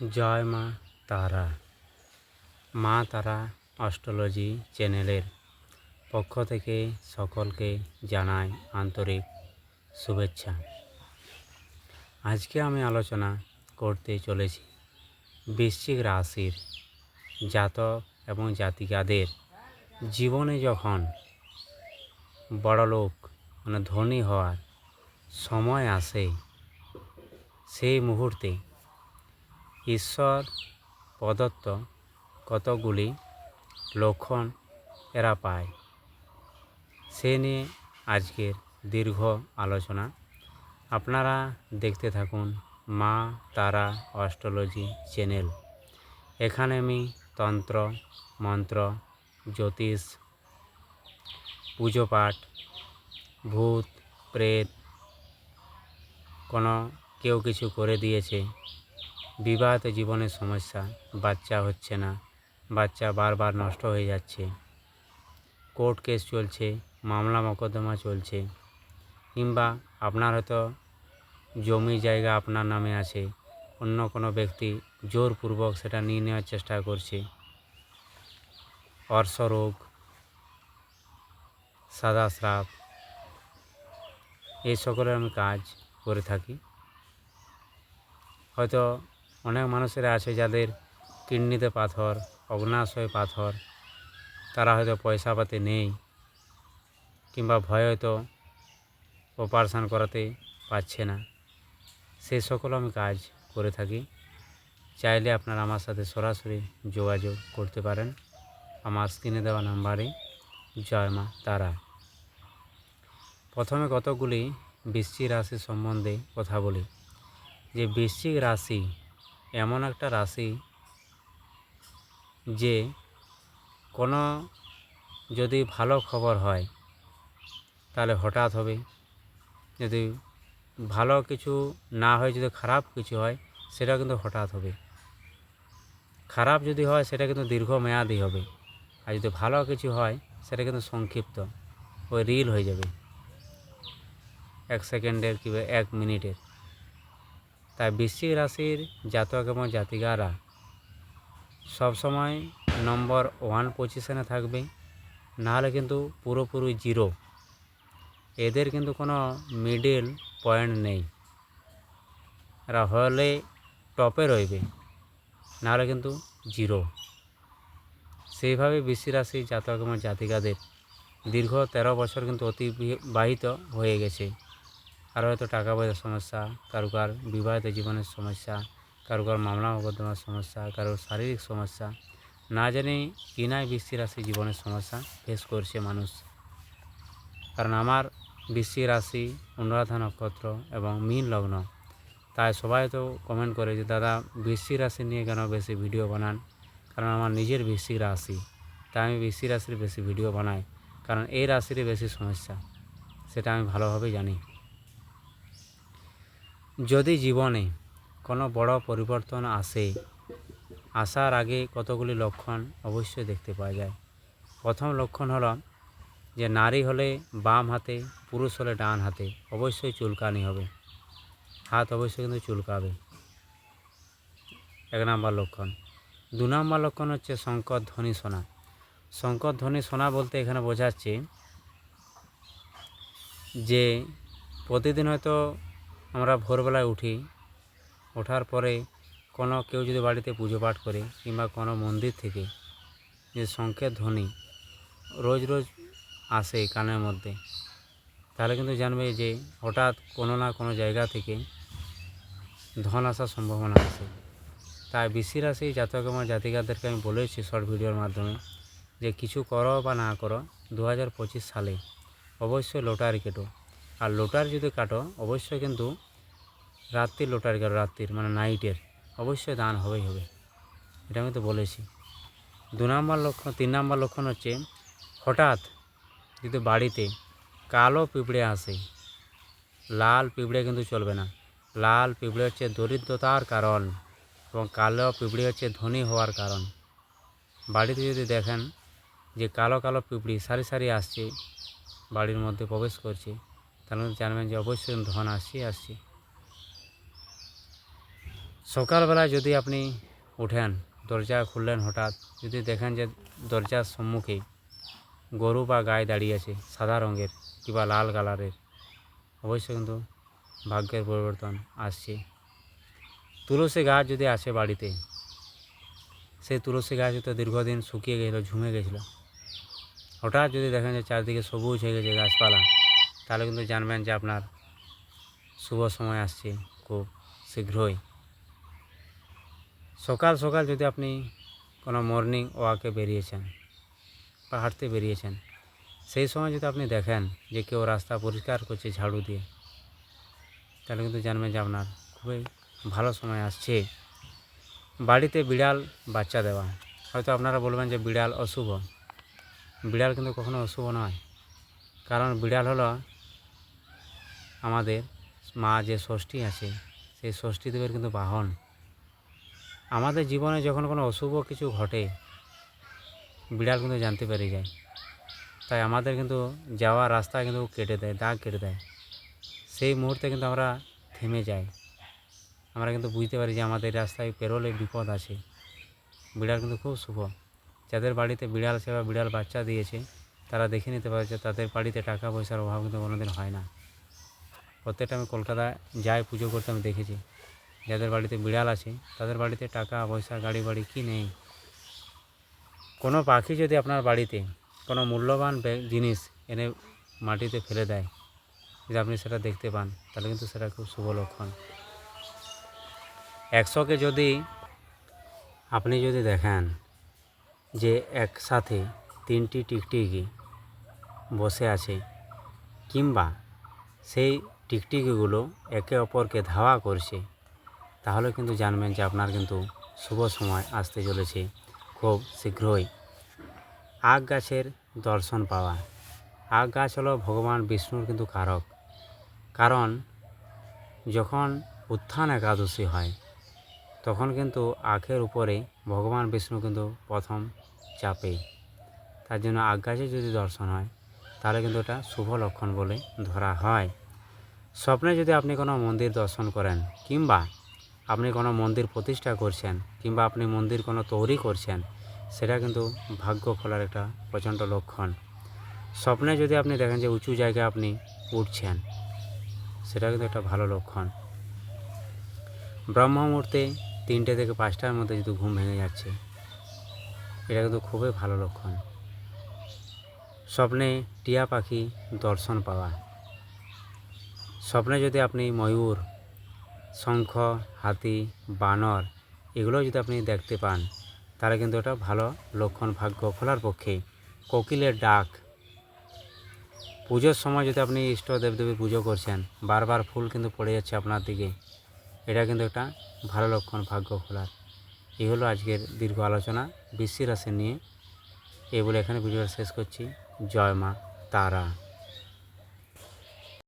জয় মা তারা। মা তারা অস্ট্রোলজি চ্যানেলের পক্ষ থেকে সকলকে জানাই আন্তরিক শুভেচ্ছা। আজকে আমি আলোচনা করতে চলেছি বৃশ্চিক রাশির জাতক এবং জাতিকাদের জীবনে যখন বড়লোক মানে ধনী হওয়ার সময় আসে, সেই মুহূর্তে ঈশ্বর প্রদত্ত কতগুলি লক্ষণ এরা পায়? সে নিয়ে আজকের দীর্ঘ আলোচনা। আপনারা দেখতে থাকুন মা তারা অস্ট্রোলজি চ্যানেল। এখানে আমি তন্ত্র, মন্ত্র, জ্যোতিষ পুজো পাঠ ভূত, প্রেত কোনো কেউ কিছু করে দিয়েছে। বিবাহিত জীবনের সমস্যা, বাচ্চা হচ্ছে না, বাচ্চা বারবার নষ্ট হয়ে যাচ্ছে। কোর্ট কেস চলছে, মামলা মোকদ্দমা চলছে, কিংবা আপনার হয়তো জমি জায়গা আপনার নামে আছে, অন্য কোনো ব্যক্তি জোরপূর্বক সেটা নিয়ে নেওয়ার চেষ্টা করছে। অর্শরোগ সাদা স্রাব এই সকলের আমি কাজ করে থাকি। হয়তো অনেক মানুষের আছে যাদের কিডনিতে পাথর, অগ্নাশয় পাথর, তারা হয়তো পয়সা পাতি নেই কিংবা ভয় হয়তো অপারেশান করাতে পারছে না। সে সকল আমি কাজ করে থাকি। চাইলে আপনারা আমার সাথে সরাসরি যোগাযোগ করতে পারেন। আমার স্ক্রিনে দেওয়া নাম্বারে। জয় মা তারা। প্রথমে কতগুলি বৃশ্চিক রাশি সম্বন্ধে কথা বলি। যে বৃশ্চিক রাশি এমন একটা রাশি যে কোনো যদি ভালো খবর হয়, তাহলে হঠাৎ হবে। যদি ভালো কিছু না হয়, যদি খারাপ কিছু হয়, সেটা কিন্তু হঠাৎ হবে। খারাপ যদি হয়, সেটা কিন্তু দীর্ঘমেয়াদী হবে। আর যদি ভালো কিছু হয়, সেটা কিন্তু সংক্ষিপ্ত, ওই রিল হয়ে যাবে। এক সেকেন্ডের কিংবা এক মিনিটের। তাই বৃশ্চিক রাশির জাতক এবং জাতিকারা সবসময় নম্বর ওয়ান পজিশনে থাকবে। নাহলে কিন্তু পুরোপুরি জিরো। এদের কিন্তু কোনো মিডিল পয়েন্ট নেই। এরা হলে টপে রইবে, নাহলে কিন্তু জিরো। সেইভাবে বৃশ্চিক রাশি জাতক এবং জাতিকাদের দীর্ঘ তেরো বছর কিন্তু অতিবাহিত হয়ে গেছে। কারও হয়তো টাকা পয়সার সমস্যা, কারও কার বিবাহিত জীবনের সমস্যা, কারও কার মামলা মোকদ্দমার সমস্যা, কারও শারীরিক সমস্যা। না জানি কিনাই বৃষ্টি রাশি জীবনের সমস্যা ফেস করছে মানুষ। কারণ আমার বৃষ্টি রাশি অনুরাধা নক্ষত্র এবং মীন লগ্ন। তাই সবাই তো কমেন্ট করে যে, দাদা বৃষ্টি রাশি নিয়ে কেন বেশি ভিডিও বানান? কারণ আমার নিজের বৃষ্টি রাশি তাই আমি বৃষ্টি রাশির বেশি ভিডিও বানাই। কারণ এই রাশিরই বেশি সমস্যা, সেটা আমি ভালোভাবে জানি। যদি জীবনে কোনো বড় পরিবর্তন আসে, আসার আগে কতগুলি লক্ষণ অবশ্যই দেখতে পাওয়া যায়। প্রথম লক্ষণ হলো যে নারী হলে বাম হাতে, পুরুষ হলে ডান হাতে অবশ্যই চুলকানি হবে। হাত অবশ্যই কিন্তু চুলকাবে। এক নম্বর লক্ষণ। দু নম্বর লক্ষণ হচ্ছে শঙ্কর ধ্বনি শোনা। শঙ্কর ধ্বনি শোনা বলতে এখানে বোঝাচ্ছে যে প্রতিদিন হয়তো আমরা ভোরবেলায় উঠি। ওঠার পরে কোনো কেউ যদি বাড়িতে পুজো পাঠ করে কিংবা কোনো মন্দির থেকে, যে সংকেত ধ্বনি রোজ রোজ আসে কানের মধ্যে, তাহলে কিন্তু জানবে যে হঠাৎ কোনো না কোনো জায়গা থেকে ধন আসার সম্ভাবনা আছে। তাই বেশি রাশি জাতক এবং জাতিকাদেরকে আমি বলেছি শর্ট ভিডিওর মাধ্যমে যে কিছু করো বা না করো, দু হাজার পঁচিশ সালে অবশ্যই লোটারি কেটো। আর লোটার যদি কাটো, অবশ্যই কিন্তু রাত্রির লোটার কাটো রাত্রির মানে নাইটের, অবশ্যই দান হবেই হবে। এটা আমি তো বলেছি। দু নম্বর লক্ষণ, তিন নম্বর লক্ষণ হচ্ছে, হঠাৎ যদি বাড়িতে কালো পিঁপড়ে আসে, লাল পিঁপড়ে কিন্তু চলবে না। লাল পিঁপড়ে হচ্ছে দরিদ্রতার কারণ এবং কালো পিঁপড়ে হচ্ছে ধনী হওয়ার কারণ। বাড়িতে যদি দেখেন যে কালো কালো পিঁপড়ি সারি সারি আসছে, বাড়ির মধ্যে প্রবেশ করছে তাহলে জানবেন যে অবশ্যই ধন আসছে আসছে। সকালবেলায় যদি আপনি ওঠেন দরজা খুললেন হঠাৎ, যদি দেখেন যে দরজার সম্মুখে গরু বা গায়ে দাঁড়িয়ে আছে, সাদা রঙের কিংবা লাল কালারের, অবশ্যই কিন্তু ভাগ্যের পরিবর্তন আসছে। তুলসী গাছ যদি আছে বাড়িতে, সেই তুলসী গাছ তো দীর্ঘদিন শুকিয়ে গেছিল, ঝুমে গেছিল। হঠাৎ যদি দেখেন যে চারদিকে সবুজ হয়ে গেছে গাছপালা তাহলে কিন্তু জানবেন যে আপনার শুভ সময় আসছে খুব শীঘ্রই। সকাল সকাল যদি আপনি কোনো মর্নিং ওয়াকে বেরিয়েছেন বা হাঁটতে বেরিয়েছেন, সেই সময় যদি আপনি দেখেন যে কেউ রাস্তা পরিষ্কার করছে ঝাড়ু দিয়ে, তাহলে কিন্তু জানবেন যে আপনার খুবই ভালো সময় আসছে। বাড়িতে বিড়াল বাচ্চা দেওয়া, হয়তো আপনারা বলবেন যে বিড়াল অশুভ। বিড়াল কিন্তু কখনো অশুভ নয়, কারণ বিড়াল হলো আমাদের মা যে ষষ্ঠী আছে, সেই ষষ্ঠী দেবের কিন্তু বাহন। আমাদের জীবনে যখন কোনো অশুভ কিছু ঘটে, বিড়াল কিন্তু জানতে পেরে যায়। তাই আমাদের কিন্তু যাওয়ার রাস্তা কিন্তু কেটে দেয়, দাগ কেটে দেয়। সেই মুহূর্তে কিন্তু আমরা থেমে যাই। আমরা কিন্তু বুঝতে পারি যে আমাদের রাস্তায় পেরোলে বিপদ আছে। বিড়াল কিন্তু খুব শুভ। যাদের বাড়িতে বিড়াল সেবা, বিড়াল বাচ্চা দিয়েছে, তারা দেখে নিতে পারে যে তাদের বাড়িতে টাকা পয়সার অভাব কিন্তু কোনোদিন হয় না। প্রত্যেকটা আমি কলকাতায় যাই, পুজো করতে আমি দেখেছি। যাদের বাড়িতে বিড়াল আছে, তাদের বাড়িতে টাকা, পয়সা, গাড়ি বাড়ি কি নেই? কোনো পাখি যদি আপনার বাড়িতে কোনো মূল্যবান জিনিস এনে মাটিতে ফেলে দেয়, যদি আপনি সেটা দেখতে পান, তাহলে কিন্তু সেটা খুব শুভ লক্ষণ। একশোকে যদি আপনি যদি দেখেন যে একসাথে তিনটি টিকটিকি বসে আছে, কিংবা সেই টিকটিকিগুলো একে অপরকে ধাওয়া করছে, তাহলে কিন্তু জানবেন যে আপনার কিন্তু শুভ সময় আসতে চলেছে খুব শীঘ্রই। আগ গাছের দর্শন পাওয়া। আগ গাছ হলো ভগবান বিষ্ণুর কিন্তু কারক। কারণ যখন উত্থান একাদশী হয়, তখন কিন্তু আখের উপরে ভগবান বিষ্ণু কিন্তু প্রথম চাপে। তার জন্য আগ গাছে যদি দর্শন হয়, তাহলে কিন্তু এটা শুভ লক্ষণ বলে ধরা হয়। স্বপ্নে যদি আপনি কোনো মন্দির দর্শন করেন, কিংবা আপনি কোনো মন্দির প্রতিষ্ঠা করছেন, কিংবা আপনি মন্দির কোনো তৈরি করছেন, সেটা কিন্তু ভাগ্য খোলার একটা প্রচণ্ড লক্ষণ। স্বপ্নে যদি আপনি দেখেন যে উঁচু জায়গায় আপনি উঠছেন, সেটা কিন্তু একটা ভালো লক্ষণ। ব্রহ্ম মুহূর্তে তিনটে থেকে পাঁচটার মধ্যে যদি ঘুম ভেঙে যাচ্ছে, এটা কিন্তু খুবই ভালো লক্ষণ। স্বপ্নে টিয়া পাখি দর্শন পাওয়া। স্বপ্নে যদি আপনি ময়ূর, শঙ্খ, হাতি, বানর এগুলো যদি আপনি দেখতে পান, তাহলে কিন্তু এটা ভালো লক্ষণ ভাগ্য খোলার পক্ষে। কোকিলের ডাক, পুজোর সময় যদি আপনি ইষ্ট দেবদেবী পুজো করছেন, বারবার ফুল কিন্তু পড়ে যাচ্ছে আপনার দিকে, এটা কিন্তু একটা ভালো লক্ষণ ভাগ্য খোলার। এই হলো আজকের দীর্ঘ আলোচনা, বৃশ্চিক রাশি নিয়ে। এই বলে এখানে ভিডিওটা শেষ করছি। জয় মা, তারা।